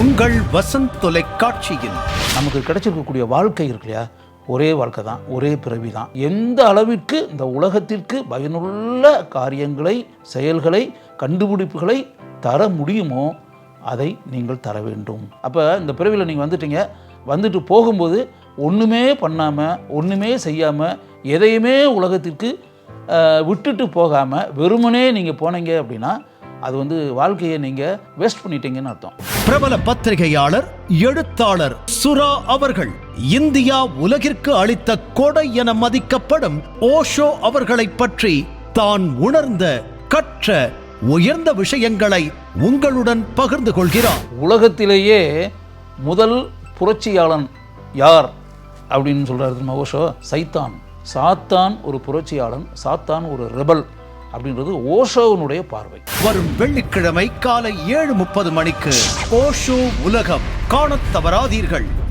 உங்கள் வசந்த் தொலைக்காட்சியில். நமக்கு கிடைச்சிருக்கக்கூடிய வாழ்க்கை இருக்கு இல்லையா ஒரே வாழ்க்கை தான் ஒரே பிறவி தான். எந்த அளவிற்கு இந்த உலகத்திற்கு பயனுள்ள காரியங்களை செயல்களை கண்டுபிடிப்புகளை தர முடியுமோ அதை நீங்கள் தர வேண்டும். அப்போ இந்த பிறவியில் நீங்கள் வந்துட்டீங்க. வந்துட்டு போகும்போது ஒன்றுமே பண்ணாமல் ஒன்றுமே செய்யாமல் எதையுமே உலகத்திற்கு விட்டுட்டு போகாமல் வெறுமனே நீங்கள் போனீங்க அப்படின்னா அது வந்து வாழ்க்கையை நீங்கள் வேஸ்ட் பண்ணிட்டீங்கன்னு அர்த்தம். பிரபல பத்திரிகையாளர் எழுத்தாளர் சுரா அவர்கள் இந்தியா உலகிற்கு அளித்த கொடை என மதிக்கப்படும் ஓஷோ அவர்களைப் பற்றி தான் உணர்ந்த கற்ற உயர்ந்த விஷயங்களை உங்களுடன் பகிர்ந்து கொள்கிறார். உலகத்திலேயே முதல் புரட்சியாளன் யார் அப்படின்னு சொல்கிறாரு ஓஷோ? சைத்தான். சாத்தான் ஒரு புரட்சியாளன் சாத்தான் ஒரு ரெபல் அப்படின்றது ஓஷோவினுடைய பார்வை. வரும் வெள்ளிக்கிழமை காலை ஏழு முப்பது மணிக்கு ஓஷோ உலகம். காணத் தவறாதீர்கள்.